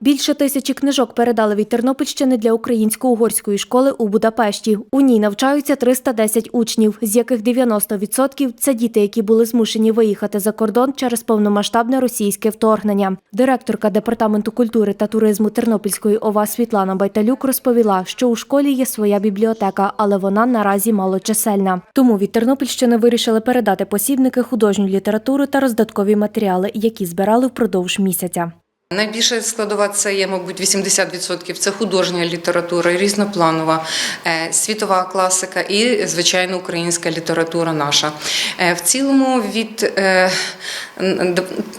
Більше тисячі книжок передали від Тернопільщини для українсько-угорської школи у Будапешті. У ній навчаються 310 учнів, з яких 90% – це діти, які були змушені виїхати за кордон через повномасштабне російське вторгнення. Директорка департаменту культури та туризму Тернопільської ОВА Світлана Байталюк розповіла, що у школі є своя бібліотека, але вона наразі малочисельна. Тому від Тернопільщини вирішили передати посібники, художню літературу та роздаткові матеріали, які збирали впродовж місяця. Найбільша складова це є, мабуть, 80%. Це художня література, різнопланова, е, світова класика і, звичайно, українська література наша. Е, В цілому від е,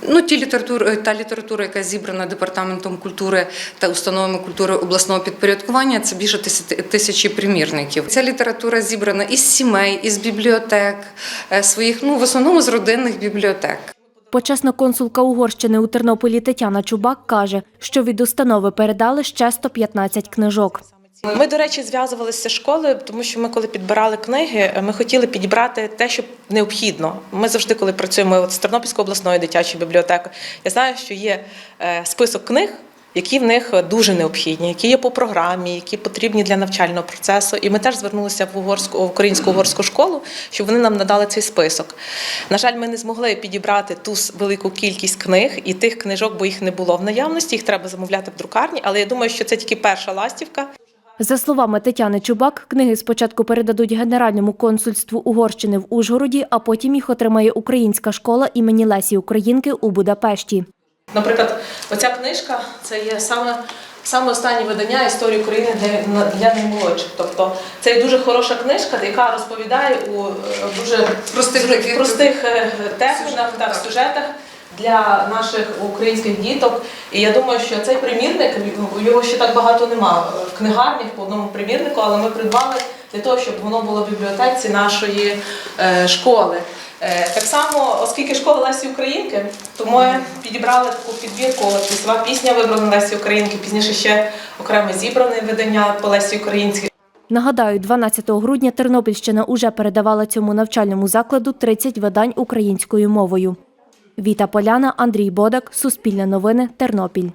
ну, ті літератури, та література, яка зібрана департаментом культури та установами культури обласного підпорядкування, це більше тисячі примірників. Ця література зібрана із сімей, із бібліотек, своїх, ну в основному з родинних бібліотек. Почесна консулка Угорщини у Тернополі Тетяна Чубак каже, що від установи передали ще 115 книжок. Ми, до речі, зв'язувалися з школою, тому що ми, коли підбирали книги, ми хотіли підібрати те, що необхідно. Ми завжди, коли працюємо от з Тернопільською обласною дитячою бібліотекою, я знаю, що є е, список книг. Які в них дуже необхідні, які є по програмі, які потрібні для навчального процесу. І ми теж звернулися в угорську в українську угорську школу, щоб вони нам надали цей список. На жаль, ми не змогли підібрати ту велику кількість книг і тих книжок, бо їх не було в наявності. Їх треба замовляти в друкарні. Але я думаю, що це тільки перша ластівка. За словами Тетяни Чубак, книги спочатку передадуть Генеральному консульству Угорщини в Ужгороді, а потім їх отримає українська школа імені Лесі Українки у Будапешті. Наприклад, оця книжка це є саме. Саме останнє видання історії України для, для наймолодших. Тобто це є дуже хороша книжка, яка розповідає у е, дуже Простих простих е, термінах та сюжетах для наших українських діток. І я думаю, що цей примірник його ще так багато нема в книгарнях по одному примірнику, але ми придбали для того, щоб воно було в бібліотеці нашої е, школи. Е, Так само, оскільки школа Лесі Українки, то ми підібрали таку підбірку. Лісова пісня вибрана Лесі Українки, пізніше ще окреме зібране видання по Лесі Українській. Нагадаю, 12 грудня Тернопільщина уже передавала цьому навчальному закладу 30 видань українською мовою. Віта Поляна, Андрій Бодак, Суспільне новини, Тернопіль.